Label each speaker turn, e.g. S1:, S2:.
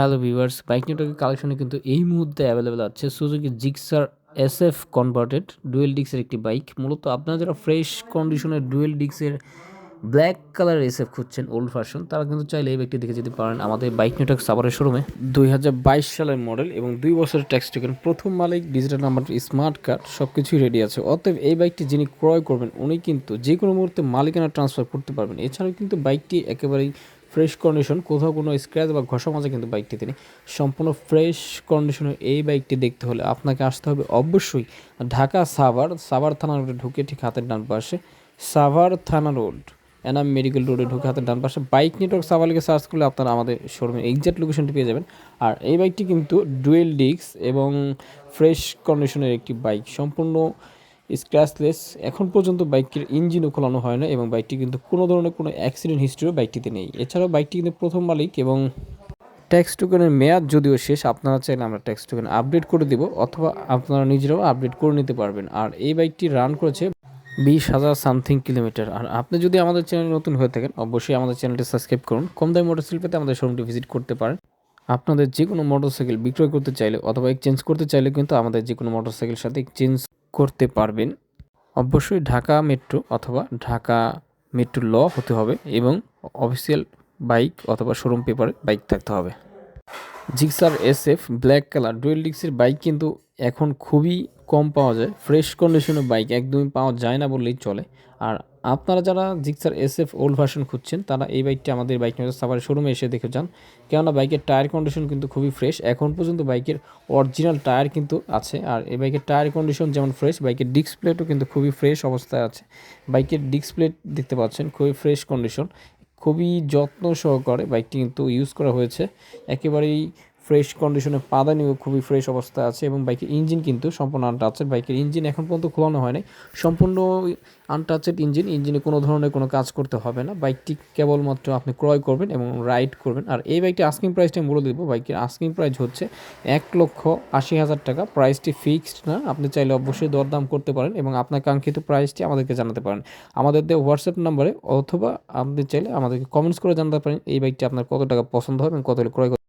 S1: Hello viewers bike নেটওয়ার্কের কালেকশনে কিন্তু এই মুহূর্তে অ্যাভেলেবেল আছে Suzuki Gixxer S F converted dual ডিক্সের একটি বাইক মূলত আপনারা যারা ফ্রেশ কন্ডিশনের ডুয়েল ডিক্সের ব্ল্যাক কালার এস এফ খুঁজছেন ওল্ড ভার্সন তারা কিন্তু চাইলে এই বাইকটি দেখে যেতে পারেন আমাদের বাইক নেটওয়ার্ক সাভারের শোরুমে দুই হাজার বাইশ সালের মডেল এবং দুই বছরের ট্যাক্স টোকেন প্রথম মালিক ডিজিটাল নাম্বার স্মার্ট কার্ড সব কিছুই রেডি আছে। অতএব এই বাইকটি যিনি ক্রয় করবেন, উনি কিন্তু যে কোনো মুহূর্তে মালিকানা ট্রান্সফার করতে পারবেন। এছাড়াও কিন্তু বাইকটি একেবারেই ফ্রেশ কন্ডিশন কোথাও কোনো স্ক্র্যাচ বা ঘষা মাজা কিন্তু বাইকটি তিনি সম্পূর্ণ ফ্রেশ কন্ডিশনের এই বাইকটি দেখতে হলে আপনাকে আসতে হবে অবশ্যই ঢাকা সাভার সাভার থানা রোডে ঢুকে ঠিক হাতের ডান পাশে সাভার থানা রোড, এনাম মেডিকেল রোডে ঢুকে হাতের ডান পাশে বাইক নেটওয়ার্ক সাভারকে সার্চ করলে আপনারা আমাদের শোরুমের এক্সাক্ট লোকেশনটি পেয়ে যাবেন। আর এই বাইকটি কিন্তু ডুয়েল ডিস্ক এবং ফ্রেশ কন্ডিশনের একটি বাইক সম্পূর্ণ স্ক্র্যাচলেস এখন পর্যন্ত বাইকের ইঞ্জিনও খোলানো হয় না এবং বাইকটি কিন্তু কোনো ধরনের কোনো অ্যাক্সিডেন্ট হিস্ট্রিও বাইকটিতে নেই। এছাড়াও বাইকটি কিন্তু প্রথম মালিক এবং ট্যাক্স টোকেনের মেয়াদ যদিও শেষ, আপনারা চাইলে আমরা ট্যাক্স টোকেন আপডেট করে দেবো অথবা আপনারা নিজেরাও আপডেট করে নিতে পারবেন। আর এই বাইকটি রান করেছে বিশ হাজার সামথিং কিলোমিটার আর আপনি যদি আমাদের চ্যানেল নতুন হয়ে থাকেন, অবশ্যই আমাদের চ্যানেলটি সাবস্ক্রাইব করুন। কম দামি মোটরসাইকেল পেতে আমাদের শোরুমটি ভিজিট করতে পারেন। আপনাদের যে কোনো মোটরসাইকেল বিক্রয় করতে চাইলে অথবা এক্সচেঞ্জ করতে চাইলে কিন্তু আমাদের যে কোনো মোটরসাইকেলের সাথে এক্সচেঞ্জ করতে পারবেন। অবশ্যই ঢাকা মেট্রো অথবা ঢাকা মেট্রো ল হতে হবে এবং অফিসিয়াল বাইক অথবা শোরুম পেপারে বাইক থাকতে হবে। Gixxer S F black colour dual ডিক্সের bike কিন্তু এখন খুবই কম পাওয়া যায়। ফ্রেশ কন্ডিশনের বাইক একদমই পাওয়া যায় না বললেই চলে। আর আপনারা যারা Gixxer S F old version খুঁজছেন, তারা এই বাইকটি আমাদের বাইক নিয়ে সাফারি শোরুমে এসে দেখে যান। কেননা বাইকের টায়ার কন্ডিশন কিন্তু খুবই ফ্রেশ এখন পর্যন্ত বাইকের অরিজিনাল টায়ার কিন্তু আছে, আর এই বাইকের টায়ার কন্ডিশন যেমন ফ্রেশ বাইকের ডিস্ক প্লেটও কিন্তু খুবই ফ্রেশ অবস্থায় আছে। বাইকের ডিস্ক প্লেট দেখতে পাচ্ছেন, খুবই ফ্রেশ কন্ডিশন খুবই যত্ন সহকারে বাইকটি কিন্তু ইউজ করা হয়েছে। একেবারেই ফ্রেশ কন্ডিশনে পাদানিও খুবই ফ্রেশ অবস্থায় আছে এবং বাইকের ইঞ্জিন কিন্তু সম্পূর্ণ আনটাচেড বাইকের ইঞ্জিন এখন পর্যন্ত খোলানো হয়নি। সম্পূর্ণ আনটাচেড ইঞ্জিন, ইঞ্জিনে কোনো ধরনের কোনো কাজ করতে হবে না। বাইকটি কেবলমাত্র আপনি ক্রয় করবেন এবং রাইড করবেন। আর এই বাইকটি আস্কিং প্রাইসটি আমি বলে দেবো, বাইকের আস্কিং প্রাইস হচ্ছে এক লক্ষ আশি হাজার টাকা। প্রাইসটি ফিক্সড না, আপনি চাইলে অবশ্যই দরদাম করতে পারেন এবং আপনার কাঙ্ক্ষিত প্রাইসটি আমাদেরকে জানাতে পারেন। আমাদের দেওয়া হোয়াটসঅ্যাপ নাম্বারে অথবা আপনি চাইলে আমাদেরকে কমেন্টস করে জানাতে পারেন, এই বাইকটি আপনার কত টাকা পছন্দ হবে এবং কত ক্রয়